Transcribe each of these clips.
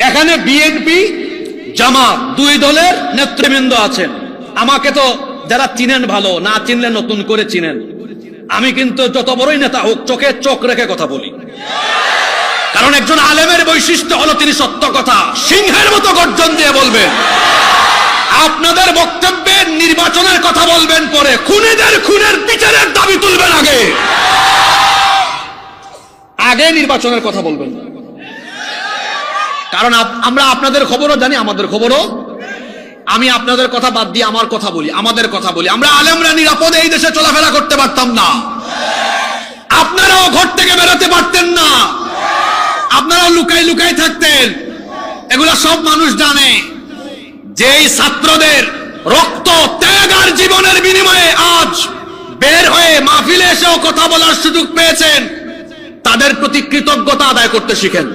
এখানে বিএনপি, জামাত দুই দলের নেতৃবৃন্দ আছেন। আমাকে তো যারা চিনেন ভালো, না চিনলে নতুন করে চিনেন। আমি কিন্তু যত বড়ই নেতা হোক, চোখে চোখ রেখে কথা বলি। কারণ একজন আলেমের বৈশিষ্ট্য হলো তিনি সত্য কথা, সিংহের মতো গর্জন দিয়ে বলবেন। আপনাদের বক্তব্যে নির্বাচনের কথা বলবেন পরে, খুনিদের খুনের বিচারের দাবি তুলবেন আগে। আগে নির্বাচনের কথা বলবেন। কারণ আমরা আপনাদের খবরও জানি, আমাদের খবরও। আমি আপনাদের কথা বাদ দিয়ে আমার কথা বলি, আমাদের কথা বলি। আমরা আলেমরা নিরাপদে এই দেশে চলাফেরা করতে পারতাম না। আপনারাও ঘর থেকে বেরোতে পারতেন না। আপনারাও লুকাই লুকাই থাকতেন। এগুলা সব মানুষ জানে। যেই ছাত্রদের রক্ত ত্যাগ আর জীবনের বিনিময়ে আজ বের হয়ে মাহফিলে এসেও কথা বলার সুযোগ পেয়েছেন, তাদের প্রতি কৃতজ্ঞতা আদায় করতে শিখেন।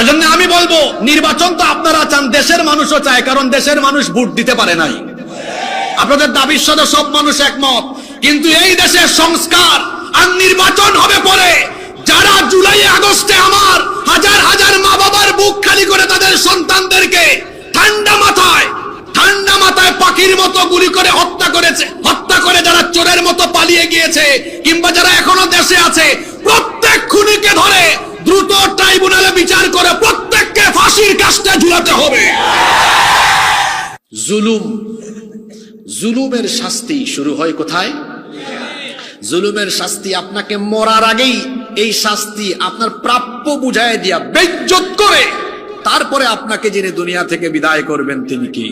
সেজন্য আমি বলব, নির্বাচন তো আপনারা চান, দেশের মানুষও চায়, কারণ দেশের মানুষ ভোট দিতে পারে নাই। আপনাদের দাবির সাথে সব মানুষ একমত। কিন্তু এই দেশের সংস্কার আর নির্বাচন হবে পরে। যারা জুলাই, আগস্টে আমার হাজার হাজার মা বাবার বুক খালি করে তাদের সন্তানদেরকে ঠান্ডা মাথায় ঠান্ডা মাথায় পাখির মতো গুলি করে হত্যা করেছে, হত্যা করে যারা চোরের মতো পালিয়ে গিয়েছে, কিংবা যারা এখনও দেশে আছে হবে। জুলুম, জুলুমের শাস্তি শুরু হয় কোথায়? জুলুমের শাস্তি আপনাকে মরার আগেই, এই শাস্তি আপনার প্রাপ্য বুঝায় দিয়া বেজ্জত করে। তারপরে আপনাকে যিনি দুনিয়া থেকে বিদায় করবেন তিনি কি?